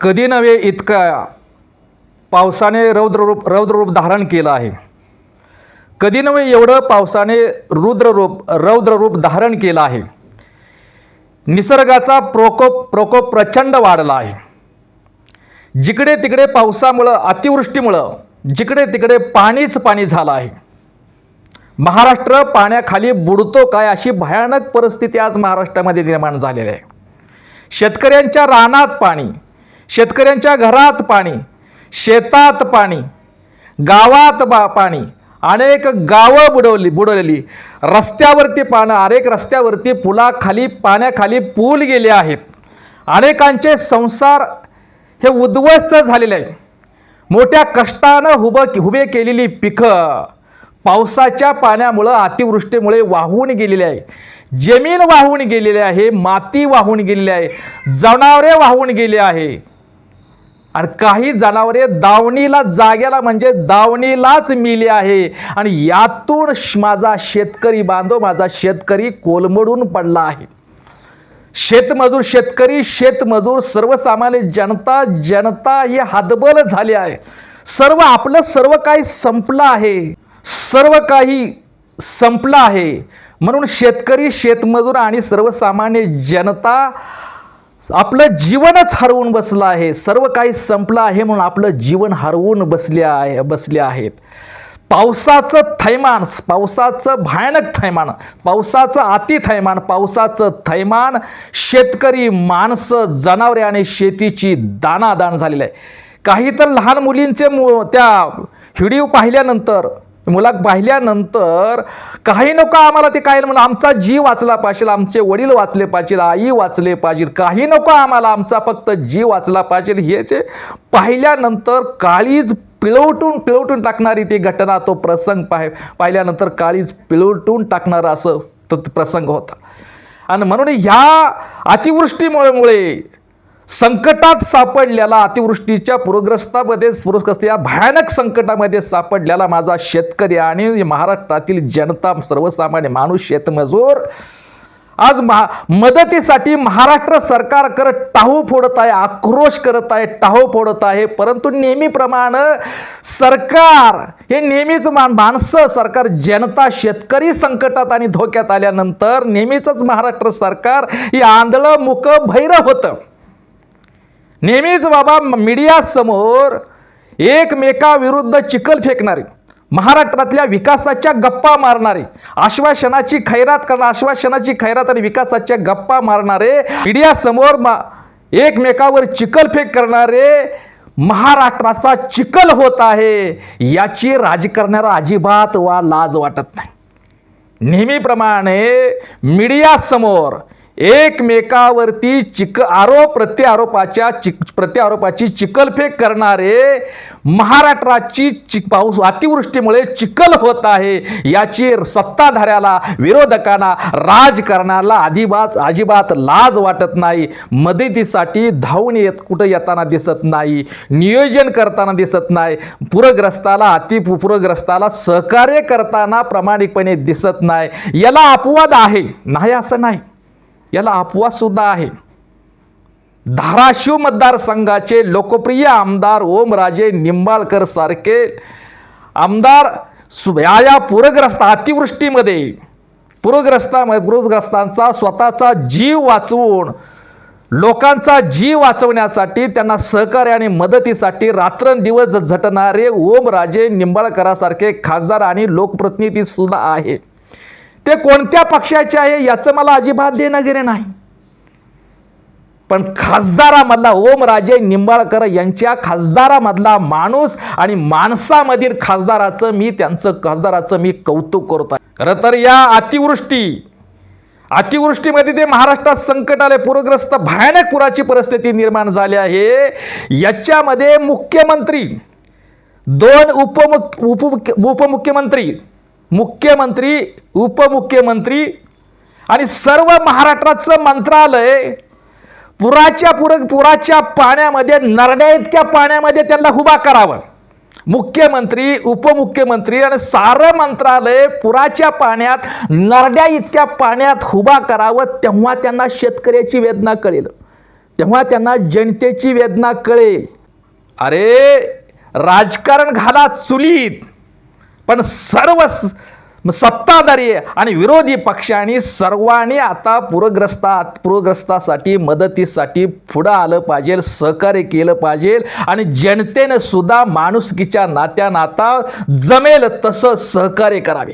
कधी नव्हे इतका पावसाने रौद्ररूप रौद्ररूप धारण केलं आहे. कधी नव्हे एवढं पावसाने रुद्ररूप रौद्ररूप धारण केलं आहे. निसर्गाचा प्रकोप प्रकोप प्रचंड वाढला आहे. जिकडे तिकडे पावसामुळं अतिवृष्टीमुळं जिकडे तिकडे पाणीच पाणी झालं आहे. महाराष्ट्र पाण्याखाली बुडतो काय अशी भयानक परिस्थिती आज महाराष्ट्रामध्ये निर्माण झालेली आहे. शेतकऱ्यांच्या रानात पाणी शेतकऱ्यांच्या घरात पाणी शेतात पाणी गावात बा पाणी. अनेक गावं बुडवली बुडवलेली. रस्त्यावरती पानं अनेक रस्त्यावरती पुलाखाली पाण्याखाली पूल गेले आहेत. अनेकांचे संसार हे उद्ध्वस्त झालेले आहेत. मोठ्या कष्टानं उभं हुबे केलेली पिकं पावसाच्या पाण्यामुळं अतिवृष्टीमुळे वाहून गेलेली आहे. जमीन वाहून गेलेली आहे माती वाहून गेलेली आहे जनावरे वाहून गेली आहे. आणि काही जनावरे दावणीला जाग्याला म्हणजे दावणीलाच मिली आहे. आणि यातून माझा शेतकरी बांधव माझा शेतकरी कोलमडून पडला आहे. शेतमजूर शेतकरी शेतमजूर सर्वसामान्य जनता जनता ही हातबल झाली आहे. सर्व आपलं सर्व काही संपलं आहे. सर्व काही संपलं आहे. म्हणून शेतकरी शेतमजूर आणि सर्वसामान्य जनता आपलं जीवनच हरवून बसलं आहे. सर्व काही संपलं आहे म्हणून आपलं जीवन हरवून बसले आहे बसले आहेत. पावसाचं थैमान पावसाचं भयानक थैमान पावसाचं अति थैमान पावसाचं थैमान शेतकरी माणसं जनावरे आणि शेतीची दानादान झालेलं आहे. काही तर लहान मुलींचे मु त्या व्हिडिओ पाहिल्यानंतर मुला पाहिल्यानंतर काही नको आम्हाला ते काय म्हणून. आमचा जीव वाचला पाहिजे आमचे वडील वाचले पाहिजे आई वाचले पाहिजे काही नको आम्हाला आमचा फक्त जीव वाचला पाहिजे हे जे पाहिल्यानंतर काळीज पिळवटून पिळवटून टाकणारी ती घटना तो प्रसंग पाह पाहिल्यानंतर काळीज पिळवटून टाकणारा असं तो प्रसंग होता. आणि म्हणून ह्या अतिवृष्टीमुळे मुळे संकटात सापडलेला अतिवृष्टीच्या पूरग्रस्तामध्ये पूरग्रस्त या भयानक संकटामध्ये सापडलेला माझा शेतकरी आणि महाराष्ट्रातील जनता सर्वसामान्य माणूस शेतमजूर. आज महा मदतीसाठी महाराष्ट्र सरकार करत टाहू फोडत आहे आक्रोश करत आहे टाहू फोडत आहे. परंतु नेहमीप्रमाणे सरकार हे नेहमीच मान माणसं सरकार जनता शेतकरी संकटात आणि धोक्यात आल्यानंतर नेहमीच महाराष्ट्र सरकार ही आंधळं मुकं भैरव होतं. नेहमीच बाबा मीडियासमोर एकमेकाविरुद्ध चिखल फेकणारे महाराष्ट्रातल्या विकासाच्या गप्पा मारणारे आश्वासनाची खैरात करणार आश्वासनाची खैरात आणि विकासाच्या गप्पा मारणारे मीडियासमोर मा एकमेकावर चिखलफेक करणारे महाराष्ट्राचा चिखल होत आहे याची राजकारण्याला अजिबात वा लाज वाटत नाही. नेहमीप्रमाणे मीडियासमोर एकमेकावरती चिक आरोप प्रत्यारोपाच्या चिक प्रत्यारोपाची चिकलफेक करणारे महाराष्ट्राची चिक पाऊस अतिवृष्टीमुळे चिखल होत आहे. याची सत्ताधाऱ्याला विरोधकांना राजकारणाला अजिबात अजिबात लाज वाटत नाही. मदतीसाठी धावून येत कुठं येताना दिसत नाही. नियोजन करताना दिसत नाही. पूरग्रस्ताला अति पूरग्रस्ताला सहकार्य करताना प्रामाणिकपणे दिसत नाही. याला अपवाद आहे. नाही असं नाही. याला अपवाससुद्धा आहे. धाराशिव मतदारसंघाचे लोकप्रिय आमदार ओमराजे निंबाळकर सारखे आमदार सु- या या पूरग्रस्त अतिवृष्टीमध्ये पूरग्रस्ता पूरग्रस्तांचा स्वतःचा जीव वाचवून लोकांचा जीव वाचवण्यासाठी त्यांना सहकार्य आणि मदतीसाठी रात्रंदिवस झटणारे ओमराजे निंबाळकरासारखे खासदार आणि लोकप्रतिनिधीसुद्धा आहे. ते कोणत्या पक्षाचे आहे याचं मला अजिबात देणं घेणं नाही. पण खासदारामधला ओमराजे निंबाळकर यांच्या खासदारामधला माणूस आणि माणसामधील खासदाराचं मी त्यांचं खासदाराचं मी कौतुक करतो आहे. खरं तर या अतिवृष्टी अतिवृष्टीमध्ये ते महाराष्ट्रात संकट आले पूरग्रस्त भयानक पुराची परिस्थिती निर्माण झाली आहे. याच्यामध्ये मुख्यमंत्री दोन उपमुख उपमुख्यमंत्री मुख्यमंत्री उपमुख्यमंत्री आणि सर्व महाराष्ट्राचं मंत्रालय पुराच्या पुर पुराच्या पाण्यामध्ये नरड्या इतक्या पाण्यामध्ये त्यांना उभा करावं. मुख्यमंत्री उपमुख्यमंत्री आणि सारं मंत्रालय पुराच्या पाण्यात नरड्या इतक्या पाण्यात उभा करावं तेव्हा त्यांना शेतकऱ्याची वेदना कळेल. तेव्हा त्यांना जनतेची वेदना कळेल. अरे राजकारण घाला चुलीत. पण सर्व सत्ताधारी आणि विरोधी पक्षांनी सर्वांनी आता पूरग्रस्ता पूरग्रस्तासाठी मदतीसाठी पुढं आलं पाहिजे सहकार्य केलं पाहिजे आणि जनतेनं सुद्धा माणुसकीच्या नात्या नाता जमेल तसं सहकार्य करावे.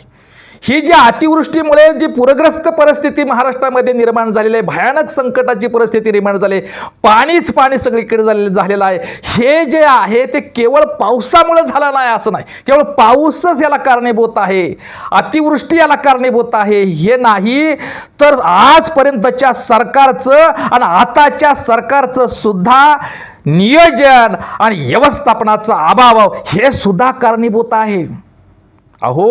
ही जी अतिवृष्टीमुळे जी पूरग्रस्त परिस्थिती महाराष्ट्रामध्ये निर्माण झालेली आहे भयानक संकटाची परिस्थिती निर्माण झाली आहे. पाणीच पाणी सगळीकडे झालेलं झालेलं आहे. हे जे आहे ते केवळ पावसामुळे झालं नाही असं नाही. केवळ पाऊसच याला कारणीभूत आहे. अतिवृष्टी याला कारणीभूत आहे. हे नाही तर आजपर्यंतच्या सरकारचं आणि आताच्या सरकारचं सुद्धा नियोजन आणि व्यवस्थापनाचा अभाव हे सुद्धा कारणीभूत आहे. अहो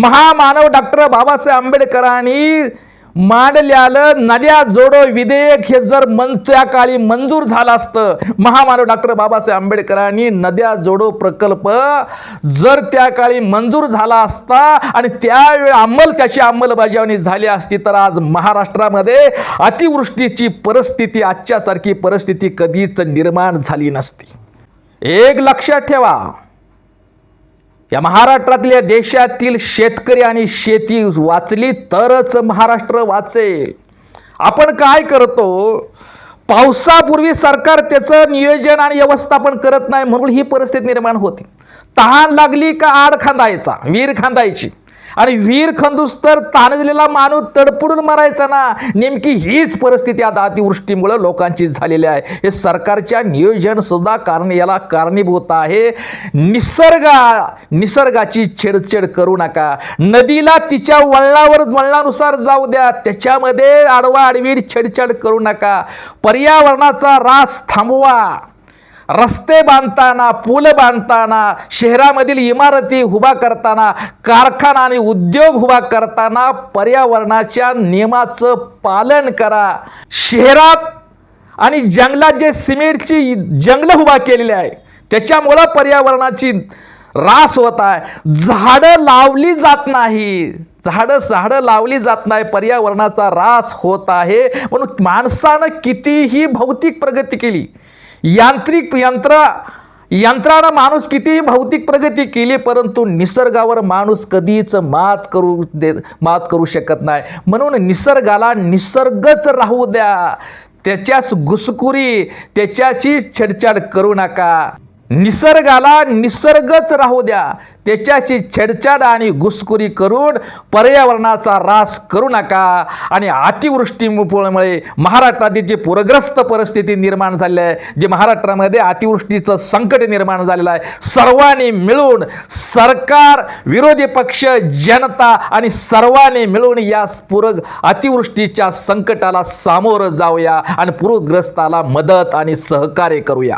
महामानव डॉक्टर बाबासाहेब आंबेडकरांनी मांडल्यालं नद्या जोडो विधेयक हे जर मन त्या काळी मंजूर झालं असतं महामानव डॉक्टर बाबासाहेब आंबेडकरांनी नद्या जोडो प्रकल्प जर त्या काळी मंजूर झाला असता आणि त्यावेळी अंमल त्याची अंमलबजावणी झाली असती तर आज महाराष्ट्रामध्ये अतिवृष्टीची परिस्थिती आजच्यासारखी परिस्थिती कधीच निर्माण झाली नसती. एक लक्षात ठेवा या महाराष्ट्रातल्या देशातील शेतकरी आणि शेती वाचली तरच महाराष्ट्र वाचेल. आपण काय करतो? पावसापूर्वी सरकार त्याचं नियोजन आणि व्यवस्थापन करत नाही म्हणून ही परिस्थिती निर्माण होते. तहान लागली का आड खांदायचा? वीर खांदायची. आणि वीर खंदुस्तर तर ताणलेला माणूस तडपडून मरायचा ना. नेमकी हीच परिस्थिती आता अतिवृष्टीमुळे लोकांची झालेली आहे. हे सरकारच्या नियोजन सुद्धा कारण याला कारणीभूत आहे. निसर्गा निसर्गाची छेडछेड करू नका. नदीला तिच्या वळणावर वळणानुसार जाऊ द्या. त्याच्यामध्ये आडवा आडवीड छेडछाड करू नका. पर्यावरणाचा रास थांबवा. रस्ते बांधताना पूल बांधताना शहरामधील इमारती उभा करताना कारखाना आणि उद्योग उभा करताना पर्यावरणाच्या नियमाचं पालन करा. शहरात आणि जंगलात जे सिमेंटची जंगलं उभा केलेली आहे त्याच्यामुळं पर्यावरणाची रास होत आहे. झाडं लावली जात नाही. झाडं झाडं लावली जात नाही पर्यावरणाचा रास होत आहे. म्हणून माणसानं कितीही भौतिक प्रगती केली यांत्रिक यंत्र यंत्रानं माणूस कितीही भौतिक प्रगती केली परंतु निसर्गावर माणूस कधीच मात करू दे मात करू शकत नाही. म्हणून निसर्गाला निसर्गच राहू द्या. त्याच्याच घुसखुरी त्याच्याची छेडछाड करू नका. निसर्गाला निसर्गच राहू द्या. त्याच्याची छेडछाड आणि घुसखुरी करून पर्यावरणाचा रास करू नका. आणि अतिवृष्टीमुळे महाराष्ट्रातील जी पूरग्रस्त परिस्थिती निर्माण झाली आहे. जे महाराष्ट्रामध्ये अतिवृष्टीचं संकट निर्माण झालेलं आहे. सर्वांनी मिळून सरकार विरोधी पक्ष जनता आणि सर्वांनी मिळून या पूर अतिवृष्टीच्या संकटाला सामोरं जाऊया आणि पूरग्रस्ताला मदत आणि सहकार्य करूया.